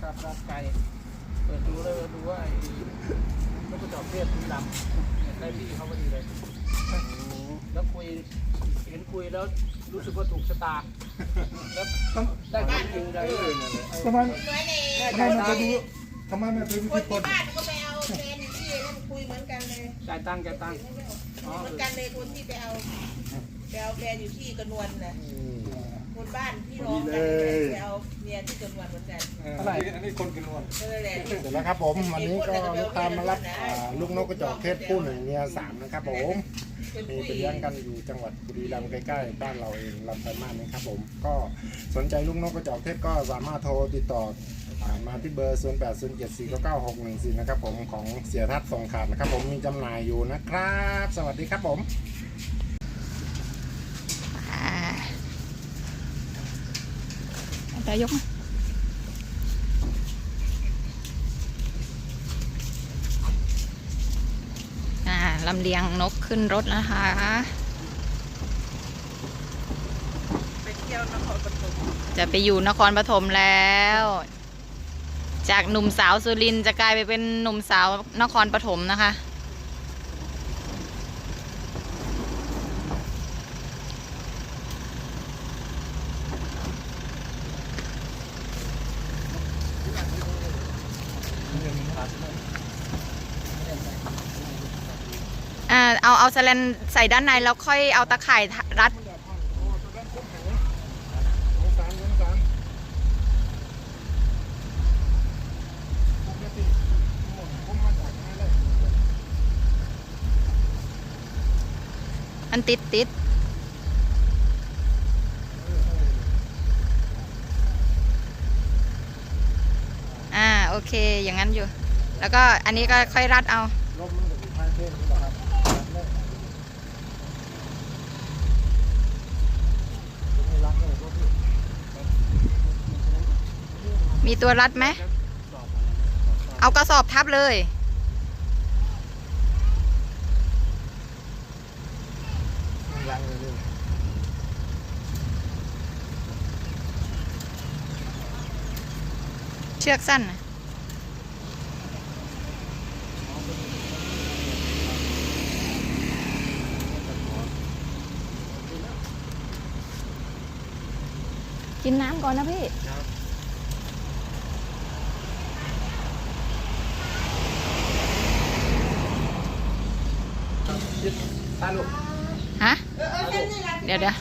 ครับรอบไก่เปิดดูแล้วดูว่าไอ้นกกระจอกเทศสีดำเนี่ยได้พี่เขาพอดีเลย แล้วคุยเห็นคุยแล้วรู้สึกว่าถูกชะตาแล้วได้ความจริงใจเลยทำไมไว้นทำไมมันจะดูทำไมมันเป็นคคนที่บ้านก็ไปเอาเป็นที่นั่นคุยเหมือนกันเลยจ่ตั้งค์จตั้งเหมือนกันเลยคนที่ไปเอาไปเอาแฟนอยู่ที่กระนวลนะ คนบ้านพี่น้องกันเลยไปเอาเมียที่กระนวลเหมือนกันเท่าไหร่ อันนี้คนกินนวลก็เลยแหละเสร็จแล้วครับผมวันนี้ก็ลูกตามมารับอ่าลูกนกกระจอกเทศผู้หนึ่งเมียสามนะครับผมเป็นมีผู้ไปหญิเลี้ยงงกันอยู่จังหวัดบุรีรัมย์ใกล้ๆบ้านเราเองลำไปางมาศนะครับผมก็สนใจลูกนกกระจอกเทศก็สามารถโทรติดต่ออ่ามาที่เบอร์ 0 8 0 7 4 9 9 6 1 4 นะครับผมของเสียทัศน์ส่งขาดนะครับผมมีจำหน่ายอยู่นะครับ สวัสดีครับผม อ่า แต่ยกมาลำเลียงนกขึ้นรถนะคะ ไปเที่ยวนครปฐม จะไปอยู่นครปฐมแล้ว จากหนุ่มสาวสุรินจะกลายไปเป็นหนุ่มสาวนครปฐมนะคะ อ่าเอาเอาสแลนใส่ด้านในแล้วค่อยเอาตะข่ายรัดมันติดติดอ่า โอเค อย่างนั้นอยู่ แล้วก็อันนี้ก็ค่อยรัดเอาม,มีตัวรัดไหม เอากระสอบทับเลย เชือกสั้นนะ กินน้ำก่อนนะพี่ฮะเออเออเส้นนี่แหละเดี๋ยวเดี๋ยว